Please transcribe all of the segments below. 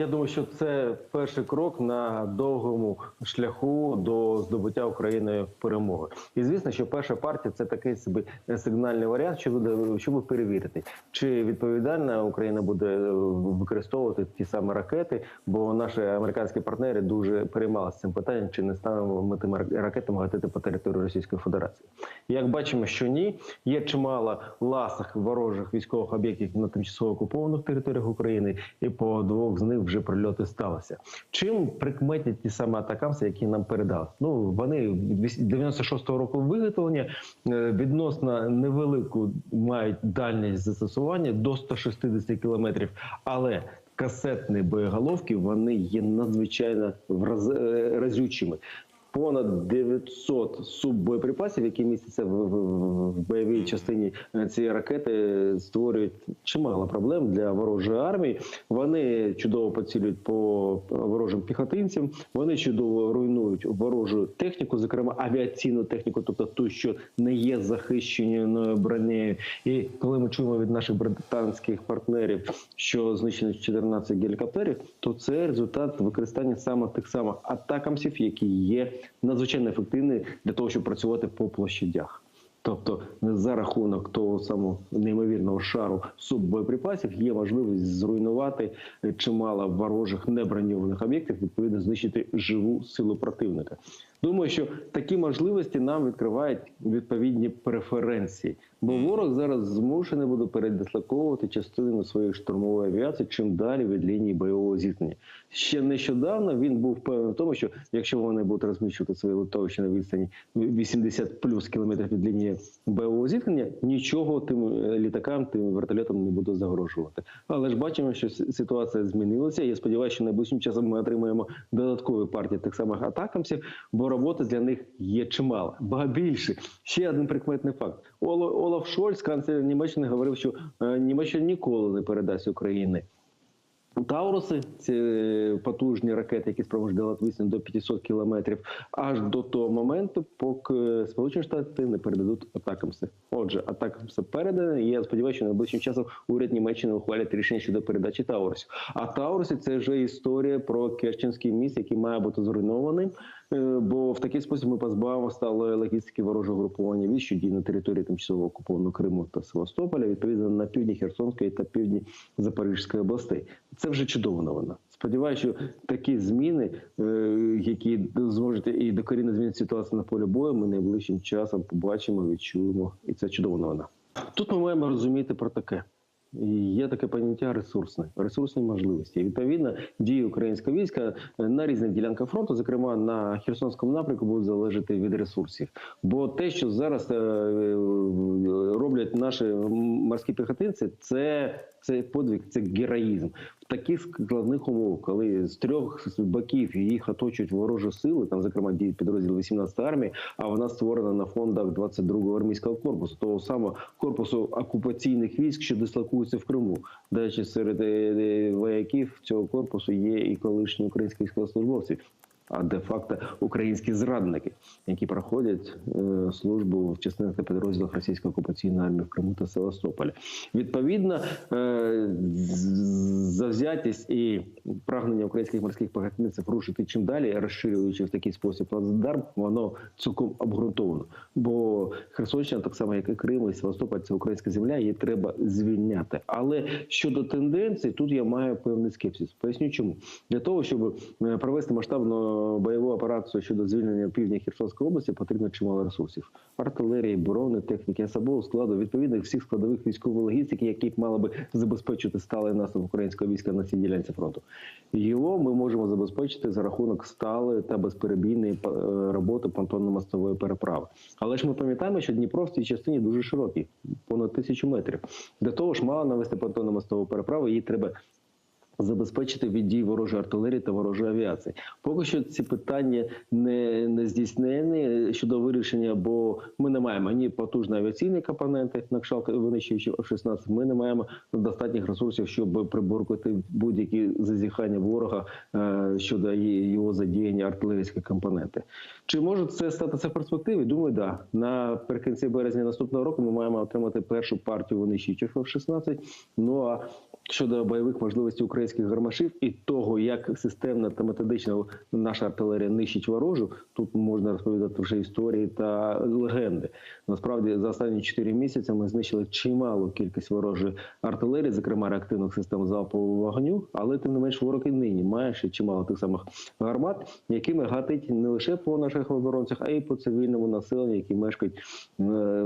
Я думаю, що це перший крок на довгому шляху до здобуття Україною перемоги. І звісно, що перша партія це такий собі сигнальний варіант, щоб, щоб перевірити, чи відповідальна Україна буде використовувати ті самі ракети, бо наші американські партнери дуже переймалися цим питанням, чи не станемо ми тими ракетами гатити по території Російської Федерації. Як бачимо, що ні, є чимало ласах ворожих військових об'єктів на тимчасово окупованих територіях України, і по двох з них вже прильоти сталися. Чим прикметять ті саме атакамси, які нам передали? Ну вони 96-го року виготовлення е, відносно невелику мають дальність застосування до 160 кілометрів, але Касетні боєголовки вони є надзвичайно е, разючими. Понад 900 суббоєприпасів, які містяться в, в, в бойовій частині е, цієї ракети, створюють чимало проблем для ворожої армії. Вони чудово поцілюють по ворожим піхотинцям. Вони чудово руйнують ворожу техніку, зокрема авіаційну техніку, тобто ту, що не є захищеною бронею. І коли ми чуємо від наших британських партнерів, що знищено 14 гелікоптерів, то це результат використання саме тих самих атакамсів, які є надзвичайно ефективні для того, щоб працювати по площадях. Тобто за рахунок того самого неймовірного шару суббоєприпасів є можливість зруйнувати чимало ворожих неброньованих об'єктів, відповідно знищити живу силу противника. Думаю, що такі можливості нам відкривають відповідні преференції, бо ворог зараз змушений буде передислоковувати частину своєї штурмової авіації чим далі від лінії бойового зіткнення. Ще нещодавно він був впевнений в тому, що якщо вони будуть розміщувати свої литовища на відстані 80 плюс кілометрів від лінії бойового зіткнення, нічого тим е, літакам, тим вертольотам не буде загрожувати. Але ж бачимо, що ситуація змінилася. Я сподіваюся, що найближчим часом ми отримаємо додаткові партії тих самих атакамсів, бо роботи для них є чимало. Ба більше ще один прикметний факт. Олаф Шольц, канцлер Німеччини, говорив, що е, Німеччина ніколи не передасть України Тауруси це потужні ракети, які спроможні долати до 500 кілометрів, аж до того моменту, поки Сполучені Штати не передадуть атакамси. Отже, атакамси передані. і Я сподіваюся, що найближчим часом уряд Німеччини ухвалять рішення щодо передачі Таурусів. А Тауруси це вже історія про Керченський міст, який має бути зруйнований. Е, Бо в такий спосіб ми позбавимо сталої логістики ворожого групування військ, що діє на території тимчасово окупованого Криму та Севастополя, відповідно на півдні Херсонської та півдні Запорізької областей. Це вже чудова новина. Сподіваюся, що такі зміни, е, які зможуть і докорінно змінити ситуацію на полі бою, ми найближчим часом побачимо, відчуємо, і це чудова новина. Тут ми маємо розуміти про таке. Є таке поняття ресурсне, ресурсні можливості. І, відповідно, дії українського війська на різних ділянках фронту, зокрема на Херсонському напрямку, будуть залежати від ресурсів. Бо те, що зараз е, е, роблять наші морські піхотинці, це, це подвиг, це героїзм. Таких складних умов, коли з трьох боків їх оточують ворожі сили, там, зокрема, діють підрозділ 18 армії, а вона створена на фондах 22-го армійського корпусу, того самого корпусу окупаційних військ, що дислокуються в Криму. До речі, серед е, вояків цього корпусу є і колишні українські військовослужбовці. А де-факто українські зрадники, які проходять е, службу в частинах та підрозділах російської окупаційної армії в Криму та Севастополі. Відповідно, е, завзятість і прагнення українських морських погатинців рушити чим далі, розширюючи в такий спосіб плацдарм, воно цілком обґрунтовано. Бо Херсонщина, так само як і Крим, і Севастополь, це українська земля, її треба звільняти. Але щодо тенденцій, тут я маю певний скепсис. Поясню, чому для того, щоб е, провести масштабну бойову операцію щодо звільнення півдня Херсонської області, потрібно чимало ресурсів: артилерії, борони, техніки, особового складу, відповідних всіх складових військової логістики, які б мали би забезпечити сталий наступ українського війська на цій ділянці фронту. Його ми можемо забезпечити за рахунок сталої та безперебійної е, роботи понтонно-мостової переправи. Але ж ми пам'ятаємо, що Дніпро в цій частині дуже широкий, понад тисячу метрів. Для того ж мало навести понтонно-мостову переправу, її треба забезпечити від ворожої артилерії та ворожої авіації. Поки що ці питання не, не здійснені щодо вирішення, бо ми не маємо ні потужної авіаційні компоненти, на кшталт винищуючи F-16, ми не маємо достатніх ресурсів, щоб приборкати будь-які зазіхання ворога е, щодо його задіяння артилерійської компоненти. Чи може це статися в перспективі? Думаю, да. Наприкінці березня наступного року ми маємо отримати першу партію винищуючих F-16. Ну а щодо бойових можливостей українських гармашів і того, як системно та методично наша артилерія нищить ворожу, тут можна розповідати вже історії та легенди. Насправді за останні 4 місяці ми знищили чималу кількість ворожої артилерії, зокрема реактивних систем залпового вогню, але тим не менш ворог і нині має ще чимало тих самих гармат, якими гатить не лише по наших оборонцях, а й по цивільному населенню, які мешкають е,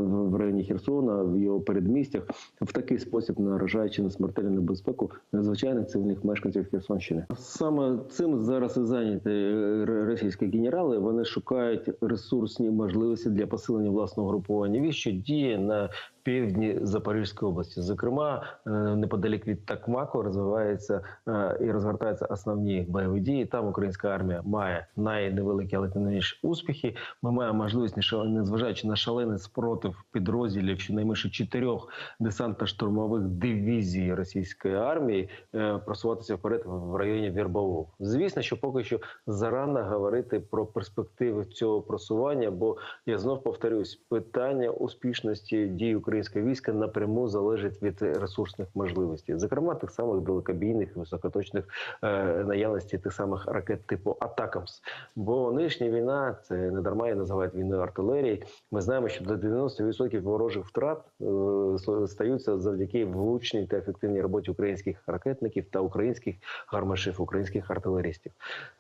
в районі Херсона, в його передмістях, в такий спосіб наражаючи на смертельну небезпеку звичайних цивільних мешканців Херсонщини. Саме цим зараз і зайняті е, російські генерали. Вони шукають ресурсні можливості для посилення власного групування військ, що діє на півдні Запорізької області. Зокрема, е, неподалік від Такмаку розвиваються е, і розгортаються основні бойові дії. Там українська армія має найневеликі, але не успіхи. Ми маємо можливість, незважаючи на шалений спротив підрозділів щонайменше чотирьох десантно-штурмових дивізій російської армії, е, просуватися вперед в районі Вірбового. Звісно, що поки що зарано говорити про перспективи цього просування, бо я знов повторюсь, питання успішності дій українського війська напряму залежить від ресурсних можливостей, зокрема тих самих далекобійних високоточних е, наявності тих самих ракет типу Атакамс. Бо нинішня війна це не дарма і називають війною артилерії. Ми знаємо, що до 90% ворожих втрат е, стаються завдяки влучній та ефективній роботі українських ракетників та українських гармашів, українських артилерістів.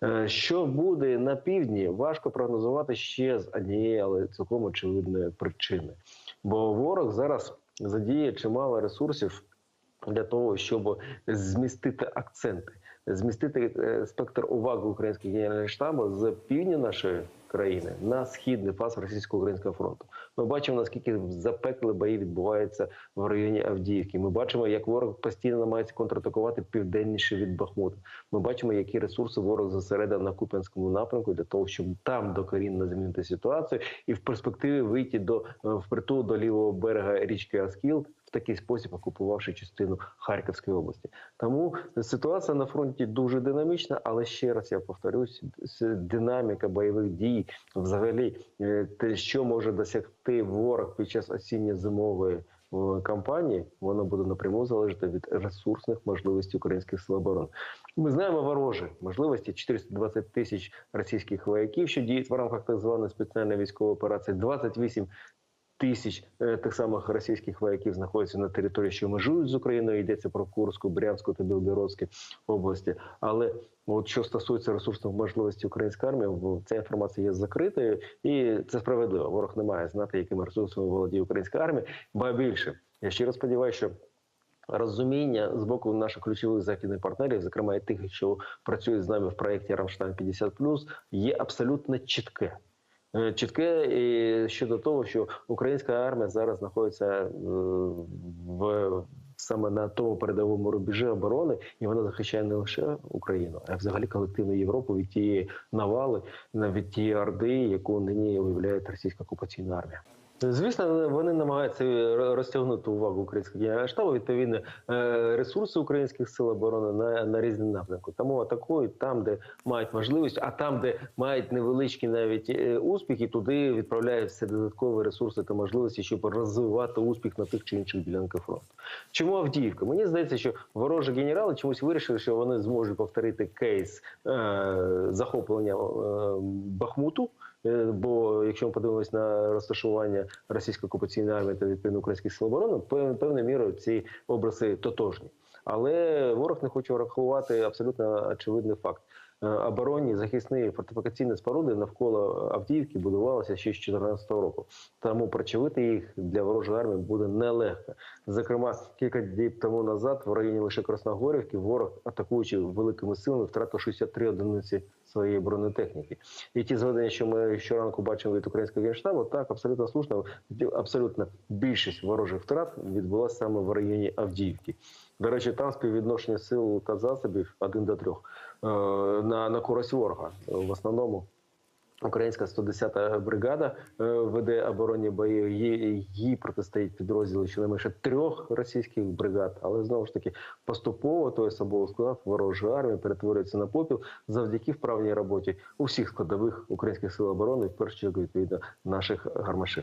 Е, Що буде на півдні, важко прогнозувати ще з однієї, але цілком очевидної причини. Бо ворог зараз задіє чимало ресурсів для того, щоб змістити акценти, змістити е, спектр уваги українського генерального штабу з півдня нашої країни на східний фас російсько-українського фронту. Ми бачимо наскільки запекли бої відбуваються в районі Авдіївки. Ми бачимо, як ворог постійно намагається контратакувати південніше від Бахмута. Ми бачимо, які ресурси ворог зосередив на Куп'янському напрямку для того, щоб там докорінно змінити ситуацію і в перспективі вийти до е, впритул до лівого берега річки Аскіл. Такий спосіб окупувавши частину Харківської області, тому ситуація на фронті дуже динамічна, але ще раз я повторюсь, динаміка бойових дій, взагалі, е, те, що може досягти ворог під час осінньо-зимової е, кампанії, воно буде напряму залежати від ресурсних можливостей українських сил оборони. Ми знаємо ворожі можливості 420 тисяч російських вояків, що діють в рамках так званої спеціальної військової операції, 28 тисяч е, тих самих російських вояків знаходяться на території, що межують з Україною. Йдеться про Курську, Брянську та Білгородську області. Але от що стосується ресурсних можливостей української армії, ця інформація є закритою, і це справедливо. Ворог не має знати, якими ресурсами володіє українська армія. Ба більше, я щиро сподіваюся, що. Розуміння з боку наших ключових західних партнерів, зокрема і тих, що працюють з нами в проєкті Рамштайн 50+, є абсолютно чітке. Е, Чітке щодо того, що українська армія зараз знаходиться е, в саме на тому передовому рубежі оборони, і вона захищає не лише Україну, а взагалі колективну Європу від тієї навали, від тієї орди, яку нині уявляє російська окупаційна армія. Звісно, вони намагаються розтягнути увагу українського генерального штабу, відповідно е, ресурси українських сил оборони на, на різні напрямки. Тому атакують там, де мають можливість, а там, де мають невеличкі навіть е, успіхи, туди відправляють все додаткові ресурси та можливості, щоб розвивати успіх на тих чи інших ділянках фронту. Чому Авдіївка? Мені здається, що ворожі генерали чомусь вирішили, що вони зможуть повторити кейс е, захоплення е, Бахмуту. Е, Бо якщо ми подивимось на розташування російської окупаційної армії та відповідно українських сил оборони, певною мірою ці образи тотожні. Але ворог не хоче врахувати абсолютно очевидний факт. Е, Оборонні захисні фортифікаційні споруди навколо Авдіївки будувалися ще з 2014 року. Тому прочевити їх для ворожої армії буде нелегко. Зокрема, кілька діб тому назад в районі лише Красногорівки ворог, атакуючи великими силами, втратив 63 одиниці своєї бронетехніки. І ті зведення, що ми щоранку бачимо від українського генштабу, так абсолютно слушно. Абсолютно більшість ворожих втрат відбулася саме в районі Авдіївки. До речі, там співвідношення сил та засобів 1 до 3 е, на, на користь ворога. В основному Українська 110-та бригада е, веде оборонні бої. Їй протистоїть підрозділи щонайменше трьох російських бригад, але знову ж таки поступово той особовий склад ворожої армії перетворюється на попіл завдяки вправній роботі усіх складових українських сил оборони, в першу чергу відповідно наших гармашів.